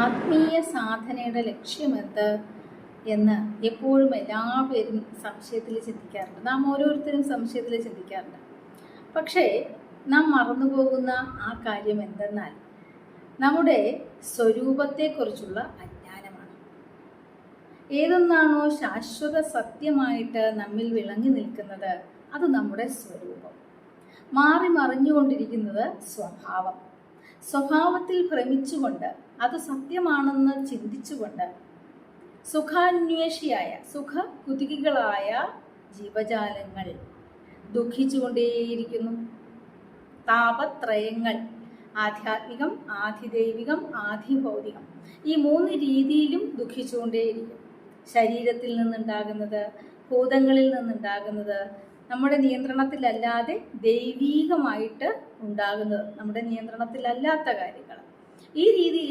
ആത്മീയ സാധനയുടെ ലക്ഷ്യമെന്ത് എന്ന് എപ്പോഴും എല്ലാവരും സംശയത്തിൽ ചിന്തിക്കാറുണ്ട്. നാം ഓരോരുത്തരും സംശയത്തിൽ ചിന്തിക്കാറുണ്ട്. പക്ഷേ നാം മറന്നുപോകുന്ന ആ കാര്യം എന്തെന്നാൽ നമ്മുടെ സ്വരൂപത്തെക്കുറിച്ചുള്ള അജ്ഞാനമാണ്. ഏതൊന്നാണോ ശാശ്വത സത്യമായിട്ട് നമ്മിൽ വിളങ്ങി നിൽക്കുന്നത് അത് നമ്മുടെ സ്വരൂപം. മാറി മറിഞ്ഞുകൊണ്ടിരിക്കുന്നത് സ്വഭാവം. സ്വഭാവത്തിൽ ഭ്രമിച്ചുകൊണ്ട് അത് സത്യമാണെന്ന് ചിന്തിച്ചുകൊണ്ട് സുഖാന്വേഷിയായ സുഖ കുതികികളായ ജീവജാലങ്ങൾ ദുഃഖിച്ചുകൊണ്ടേയിരിക്കുന്നു. താപത്രയങ്ങൾ ആധ്യാത്മികം ആധിദൈവികം ആധിഭൗതികം ഈ മൂന്ന് രീതിയിലും ദുഃഖിച്ചുകൊണ്ടേയിരിക്കും. ശരീരത്തിൽ നിന്നുണ്ടാകുന്നത് ഭൂതങ്ങളിൽ നിന്നുണ്ടാകുന്നത് നമ്മുടെ നിയന്ത്രണത്തിലല്ലാതെ ദൈവീകമായിട്ട് ഉണ്ടാകുന്നത് നമ്മുടെ നിയന്ത്രണത്തിലല്ലാത്ത കാര്യങ്ങൾ ഈ രീതിയിൽ